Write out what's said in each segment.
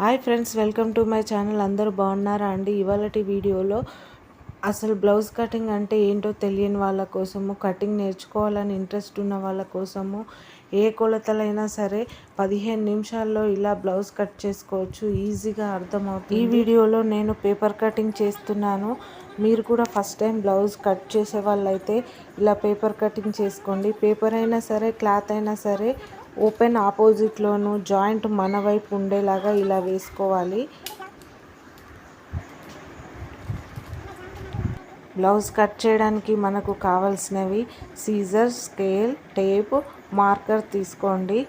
Hi friends welcome to my channel. అందరూ బాగున్నారా అండి? ఇవాళటి వీడియోలో అసలు బ్లౌజ్ కటింగ్ అంటే ఏంటో తెలియని వాళ్ళ కోసము కటింగ్ నేర్చుకోవాలని ఇంట్రెస్ట్ ఉన్న వాళ్ళ కోసము ఏ కొలతలైనా సరే పదిహేను నిమిషాల్లో ఇలా బ్లౌజ్ కట్ చేసుకోవచ్చు. ఈజీగా అర్థమవుతుంది. ఈ వీడియోలో నేను పేపర్ కటింగ్ చేస్తున్నాను. మీరు కూడా ఫస్ట్ టైం బ్లౌజ్ కట్ చేసే వాళ్ళైతే ఇలా పేపర్ కటింగ్ చేసుకోండి. పేపర్ అయినా సరే క్లాత్ అయినా సరే ఓపెన్ ఆపోజిట్లోను జాయింట్ మన వైపు ఉండేలాగా ఇలా వేసుకోవాలి. బ్లౌజ్ కట్ చేయడానికి మనకు కావాల్సినవి సీజర్ స్కేల్ టేప్ మార్కర్ తీసుకోండి.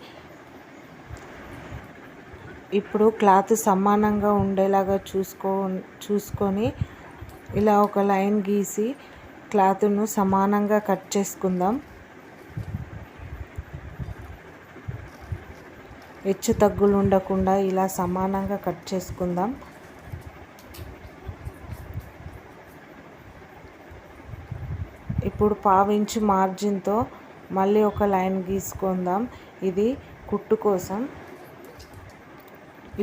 ఇప్పుడు క్లాత్ సమానంగా ఉండేలాగా చూసుకో చూసుకొని ఇలా ఒక లైన్ గీసి క్లాత్ను సమానంగా కట్ చేసుకుందాం. హెచ్చు తగ్గులు ఉండకుండా ఇలా సమానంగా కట్ చేసుకుందాం. ఇప్పుడు పావించు మార్జిన్తో మళ్ళీ ఒక లైన్ గీసుకుందాం. ఇది కుట్టు కోసం.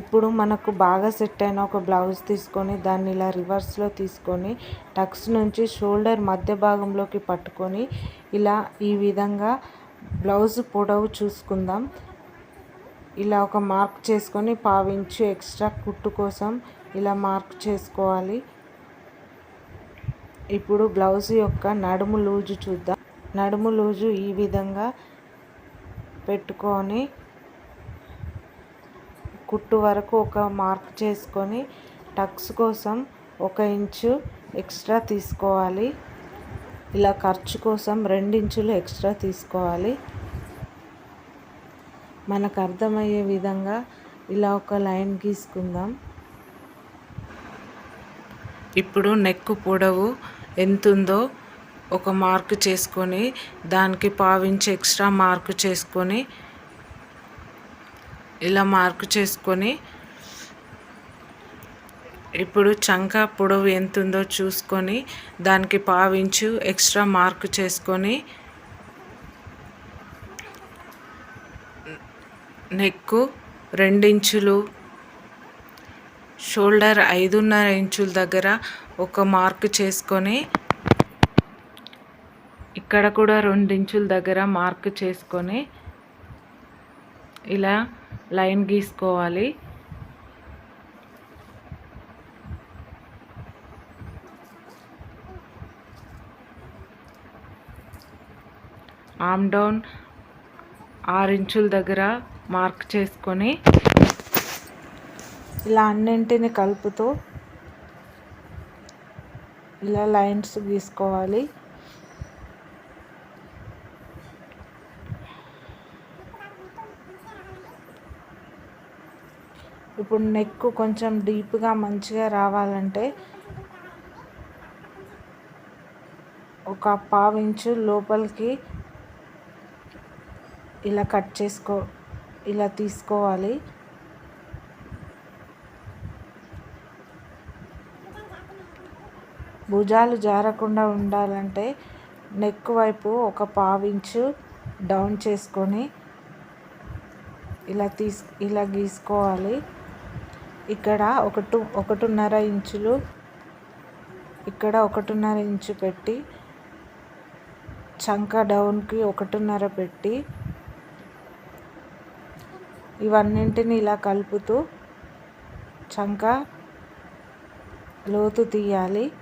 ఇప్పుడు మనకు బాగా సెట్ అయిన ఒక బ్లౌజ్ తీసుకొని దాన్ని ఇలా రివర్స్లో తీసుకొని టక్స్ నుంచి షోల్డర్ మధ్య భాగంలోకి పట్టుకొని ఇలా ఈ విధంగా బ్లౌజ్ పొడవు చూసుకుందాం. ఇలా ఒక మార్క్ చేసుకొని పావించు ఎక్స్ట్రా కుట్టు కోసం ఇలా మార్క్ చేసుకోవాలి. ఇప్పుడు బ్లౌజ్ యొక్క నడుము లూజు చూద్దాం. నడుము లూజు ఈ విధంగా పెట్టుకొని కుట్టు వరకు ఒక మార్క్ చేసుకొని టక్స్ కోసం ఒక ఇంచు ఎక్స్ట్రా తీసుకోవాలి. ఇలా ఖర్చు కోసం రెండించులు ఎక్స్ట్రా తీసుకోవాలి. మనకు అర్థమయ్యే విధంగా ఇలా ఒక లైన్ గీసుకుందాం. ఇప్పుడు నెక్ పొడవు ఎంతుందో ఒక మార్క్ చేసుకొని దానికి పావించి ఎక్స్ట్రా మార్క్ చేసుకొని ఇలా మార్క్ చేసుకొని ఇప్పుడు చంక పొడవు ఎంతుందో చూసుకొని దానికి పావించు ఎక్స్ట్రా మార్క్ చేసుకొని నెక్కు రెండించులు. షోల్డర్ ఐదున్నర ఇంచుల దగ్గర ఒక మార్క్ చేసుకొని ఇక్కడ కూడా రెండించుల దగ్గర మార్క్ చేసుకొని ఇలా లైన్ గీసుకోవాలి. ఆమ్ డౌన్ ఆరు ఇంచుల దగ్గర మార్క్ చేసుకొని ఇలా అన్నింటిని కలుపుతూ ఇలా లైన్స్ గీసుకోవాలి. ఇప్పుడు నెక్ కొంచెం డీప్గా మంచిగా రావాలంటే ఒక పావించు లోపలికి ఇలా కట్ చేసుకో ఇలా తీసుకోవాలి. భుజాలు జారకుండా ఉండాలంటే నెక్ వైపు ఒక పావించు డౌన్ చేసుకొని ఇలా తీస్ ఇలా గీసుకోవాలి. ఇక్కడ ఒకటి ఒకటిన్నర ఇంచులు ఇక్కడ ఒకటిన్నర ఇంచు పెట్టి చంక డౌన్కి ఒకటిన్నర పెట్టి ఇవన్నింటిని ఇలా కలుపుతూ చంక లోతు తీయాలి.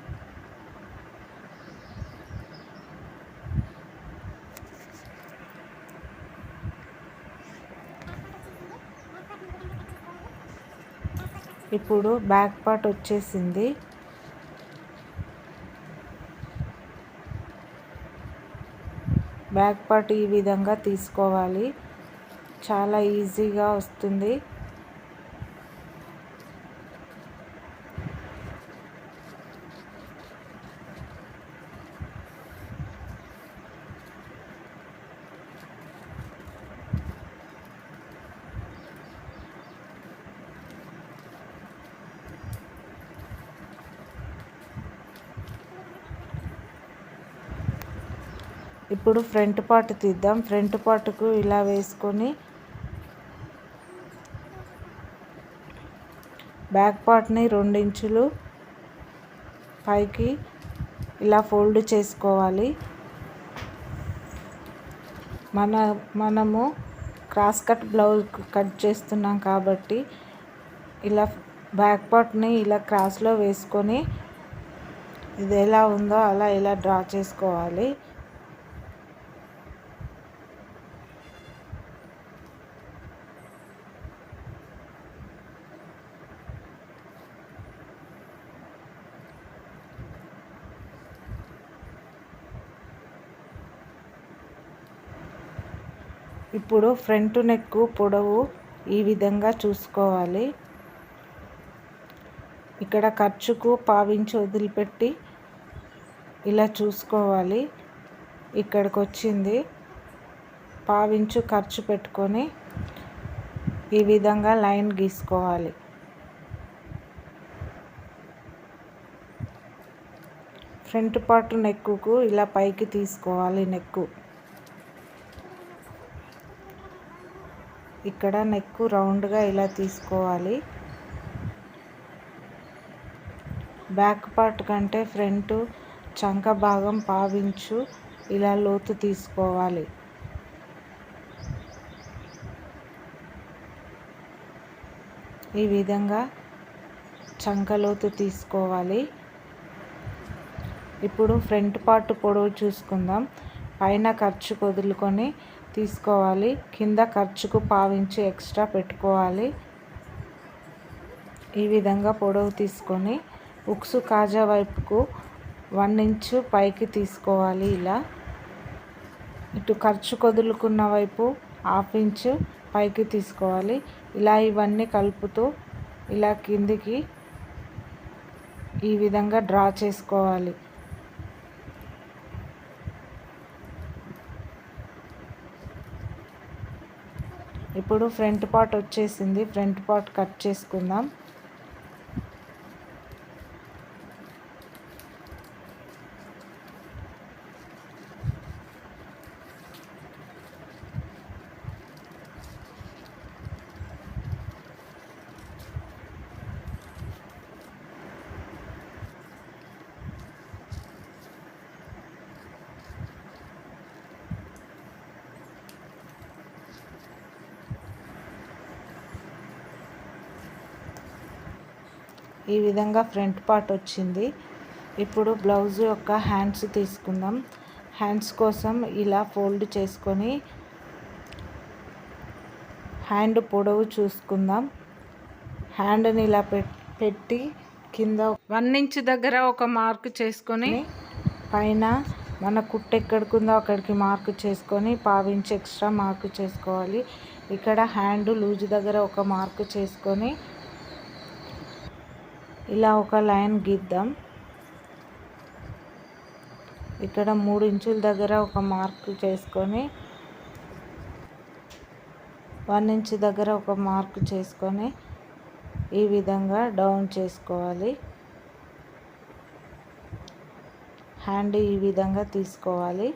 ఇప్పుడు బ్యాక్ పార్ట్ వచ్చేసింది. బ్యాక్ పార్ట్ ఈ విధంగా తీసుకోవాలి. చాలా ఈజీగా వస్తుంది. ఇప్పుడు ఫ్రంట్ పార్ట్ తీద్దాం. ఫ్రంట్ పార్ట్కు ఇలా వేసుకొని బ్యాక్ పార్ట్ని ఇంచులు పైకి ఇలా ఫోల్డ్ చేసుకోవాలి. మన మనము క్రాస్ కట్ బ్లౌజ్ కట్ చేస్తున్నాం కాబట్టి ఇలా బ్యాక్ పార్ట్ని ఇలా క్రాస్లో వేసుకొని ఇది ఎలా ఉందో అలా ఇలా డ్రా చేసుకోవాలి. ఇప్పుడు ఫ్రంట్ నెక్ పొడవు ఈ విధంగా చూసుకోవాలి. ఇక్కడ ఖర్చుకు పావించి వదిలిపెట్టి ఇలా చూసుకోవాలి. ఇక్కడికి వచ్చింది పావించు ఖర్చు పెట్టుకొని ఈ విధంగా లైన్ గీసుకోవాలి. ఫ్రంట్ పార్ట్ నెక్కుకు ఇలా పైకి తీసుకోవాలి నెక్కు. ఇక్కడ నెక్ రౌండ్గా ఇలా తీసుకోవాలి. బ్యాక్ పార్ట్ కంటే ఫ్రంట్ చంక భాగం పావించు ఇలా లోతు తీసుకోవాలి. ఈ విధంగా చంకలోతు తీసుకోవాలి. ఇప్పుడు ఫ్రంట్ పార్ట్ పొడవు చూసుకుందాం. పైన ఖర్చు వదులుకొని తీసుకోవాలి. కింద ఖర్చుకు పావించి ఎక్స్ట్రా పెట్టుకోవాలి. ఈ విధంగా పొడవు తీసుకొని ఉక్సు కాజా వైపుకు వన్ ఇంచు పైకి తీసుకోవాలి ఇలా. ఇటు ఖర్చు కొదులుకున్న వైపు హాఫ్ ఇంచు పైకి తీసుకోవాలి. ఇలా ఇవన్నీ కలుపుతూ ఇలా కిందికి ఈ విధంగా డ్రా చేసుకోవాలి. ఇప్పుడు ఫ్రంట్ పార్ట్ వచ్చేసింది. ఫ్రంట్ పార్ట్ కట్ చేసుకుందాం. ఈ విధంగా ఫ్రంట్ పార్ట్ వచ్చింది. ఇప్పుడు బ్లౌజ్ యొక్క హ్యాండ్స్ తీసుకుందాం. హ్యాండ్స్ కోసం ఇలా ఫోల్డ్ చేసుకొని హ్యాండ్ పొడవు చూసుకుందాం. హ్యాండ్ని ఇలా పెట్టి కింద వన్ ఇంచ్ దగ్గర ఒక మార్క్ చేసుకొని పైన మన కుట్టు ఎక్కడికిందో అక్కడికి మార్క్ చేసుకొని పావించి ఎక్స్ట్రా మార్క్ చేసుకోవాలి. ఇక్కడ హ్యాండ్ లూజ్ దగ్గర ఒక మార్క్ చేసుకొని ఇలా ఒక లైన్ గీద్దాం. ఇక్కడ మూడు ఇంచుల దగ్గర ఒక మార్క్ చేసుకొని వన్ ఇంచ్ దగ్గర ఒక మార్క్ చేసుకొని ఈ విధంగా డౌన్ చేసుకోవాలి. హ్యాండ్ ఈ విధంగా తీసుకోవాలి.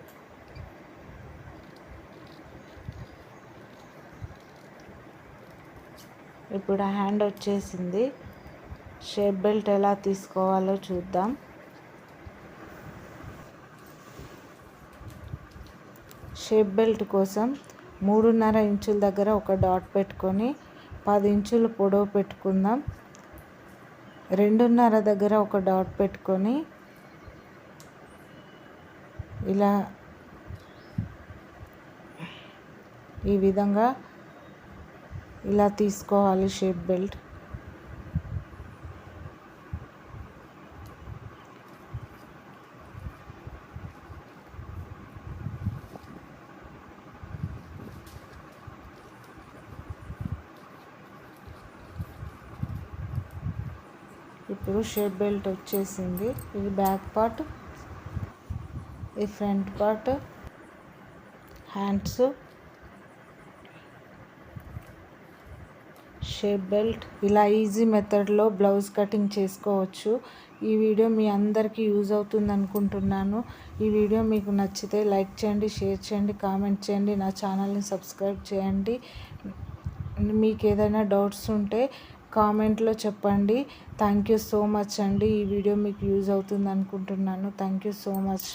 ఇప్పుడు హ్యాండ్ వచ్చేసింది. షేప్ బెల్ట్ ఎలా తీసుకోవాలో చూద్దాం. షేప్ బెల్ట్ కోసం మూడున్నర ఇంచుల దగ్గర ఒక డాట్ పెట్టుకొని పది ఇంచులు పొడవు పెట్టుకుందాం. రెండున్నర దగ్గర ఒక డాట్ పెట్టుకొని ఇలా ఈ విధంగా ఇలా తీసుకోవాలి షేప్ బెల్ట్. ఇప్పుడు షేప్ బెల్ట్ వచ్చేసింది. ఇది బ్యాక్ పార్ట్ ఇది front part hands shape belt. ఇలా ఈజీ మెథడ్లో బ్లౌజ్ కటింగ్ చేసుకోవచ్చు. ఈ వీడియో మీ అందరికీ యూజ్ అవుతుంది అనుకుంటున్నాను. ఈ వీడియో మీకు నచ్చితే లైక్ చేయండి షేర్ చేయండి కామెంట్ చేయండి నా ఛానల్ని సబ్స్క్రైబ్ చేయండి. మీకు ఏదైనా డౌట్స్ ఉంటే కామెంట్లో చెప్పండి. థ్యాంక్ యూ సో మచ్ అండి. ఈ వీడియో మీకు యూజ్ అవుతుంది అనుకుంటున్నాను. Thank you so much.